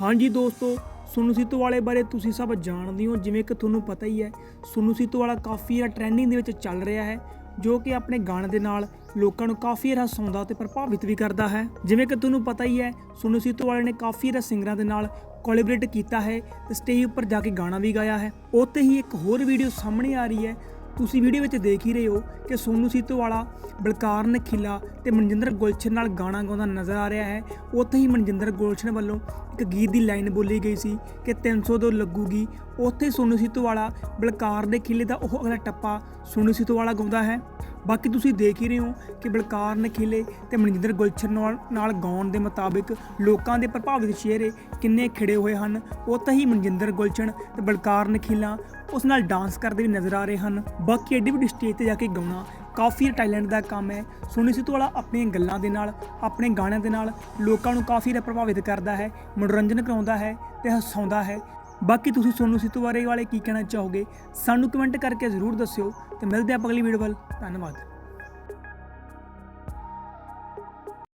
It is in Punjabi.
ਹਾਂਜੀ ਦੋਸਤੋ ਸੋਨੂ ਸੀਤੋ ਵਾਲੇ ਬਾਰੇ ਤੁਸੀਂ ਸਭ ਜਾਣਦੇ ਹੋ, ਜਿਵੇਂ ਕਿ ਤੁਹਾਨੂੰ ਪਤਾ ਹੀ ਹੈ ਸੋਨੂ ਸੀਤੋ ਵਾਲਾ ਕਾਫੀ ਜ਼ਿਆਦਾ ਟ੍ਰੈਂਡਿੰਗ ਦੇ ਵਿੱਚ ਚੱਲ ਰਿਹਾ ਹੈ, ਜੋ ਕਿ ਆਪਣੇ ਗਾਣੇ ਦੇ ਨਾਲ ਲੋਕਾਂ ਨੂੰ ਕਾਫੀ ਜ਼ਿਆਦਾ ਹਸਾਉਂਦਾ ਤੇ ਪ੍ਰਭਾਵਿਤ ਵੀ ਕਰਦਾ ਹੈ। ਜਿਵੇਂ ਕਿ ਤੁਹਾਨੂੰ ਪਤਾ ਹੀ ਹੈ ਸੋਨੂ ਸੀਤੋ ਵਾਲੇ ਨੇ ਕਾਫੀ ਸਿੰਗਰਾਂ ਦੇ ਨਾਲ ਕੋਲੈਬੋਰੇਟ ਕੀਤਾ ਹੈ ਤੇ ਸਟੇਜ ਉੱਪਰ ਜਾ ਕੇ ਗਾਣਾ ਵੀ ਗਾਇਆ ਹੈ। ਉੱਥੇ ਹੀ ਇੱਕ ਹੋਰ ਵੀਡੀਓ ਸਾਹਮਣੇ ਆ ਰਹੀ ਹੈ ਤੁਸੀਂ ਵੀਡੀਓ ਵਿੱਚ ਦੇਖ ਹੀ ਰਹੇ ਹੋ ਕਿ ਸੋਨੂ ਸੀਤੋ ਵਾਲਾ, ਬਲਕਾਰ ਨਖੀਲਾ ਤੇ ਮਨਜਿੰਦਰ ਗੁਲਸ਼ਨ ਨਾਲ ਗਾਣਾ ਗਾਉਂਦਾ ਨਜ਼ਰ ਆ ਰਿਹਾ ਹੈ। ਉੱਥੇ ਹੀ ਮਨਜਿੰਦਰ ਗੁਲਸ਼ਨ ਵੱਲੋਂ ਇੱਕ ਗੀਤ ਦੀ ਲਾਈਨ ਬੋਲੀ ਗਈ ਸੀ ਕਿ 302 ਲੱਗੂਗੀ। ਉੱਥੇ ਹੀ ਸੋਨੂ ਸੀਤੋ ਵਾਲਾ, ਬਲਕਾਰ ਦੇ ਖਿਲੇ ਦਾ ਉਹ ਅਗਲਾ ਟੱਪਾ ਸੋਨੂ ਸੀਤੋ ਵਾਲਾ ਗਾਉਂਦਾ ਹੈ। ਬਾਕੀ ਤੁਸੀਂ ਦੇਖ ਹੀ ਰਹੇ ਹੋ ਕਿ ਬਲਕਾਰ ਨਖੀਲੇ ਤੇ ਮਨਜਿੰਦਰ ਗੁਲਸ਼ਨ ਨਾਲ ਨਾਲ ਗਾਉਣ ਦੇ ਮੁਤਾਬਿਕ ਲੋਕਾਂ ਦੇ ਪ੍ਰਭਾਵਿਤ ਚਿਹਰੇ ਕਿੰਨੇ ਖਿੜੇ ਹੋਏ ਹਨ। ਉੱਥੇ ਹੀ ਮਨਜਿੰਦਰ ਗੁਲਸ਼ਨ ਤੇ ਬਲਕਾਰ ਨਖੀਲਾ ਉਸ ਨਾਲ ਡਾਂਸ ਕਰਦੇ ਵੀ ਨਜ਼ਰ ਆ ਰਹੇ ਹਨ। ਬਾਕੀ ਐਡੀ ਵੱਡੀ ਸਟੇਜ ਤੇ ਜਾ ਕੇ ਗਾਉਣਾ ਕਾਫੀ ਟੈਲੈਂਟ ਦਾ ਕੰਮ ਹੈ। ਸੋਨੀ ਸਿੱਧੂ ਵਾਲਾ ਆਪਣੀਆਂ ਗੱਲਾਂ ਦੇ ਨਾਲ, ਆਪਣੇ ਗਾਣਿਆਂ ਦੇ ਨਾਲ ਲੋਕਾਂ ਨੂੰ ਕਾਫੀ ਜ਼ਿਆਦਾ ਪ੍ਰਭਾਵਿਤ ਕਰਦਾ ਹੈ, ਮਨੋਰੰਜਨ ਕਰਾਉਂਦਾ ਹੈ ਤੇ ਹਸਾਉਂਦਾ ਹੈ। ਬਾਕੀ ਤੁਸੀਂ ਸੋਨੂ ਸਿੱਧੂ ਬਾਰੇ ਵਾਲੇ ਕੀ ਕਹਿਣਾ ਚਾਹੋਗੇ? ਸਾਨੂੰ ਕਮੈਂਟ ਕਰਕੇ ਜ਼ਰੂਰ ਦੱਸਿਓ ਤੇ ਮਿਲਦੇ ਆਪਾਂ ਅਗਲੀ ਵੀਡੀਓ ਵੱਲ। ਧੰਨਵਾਦ।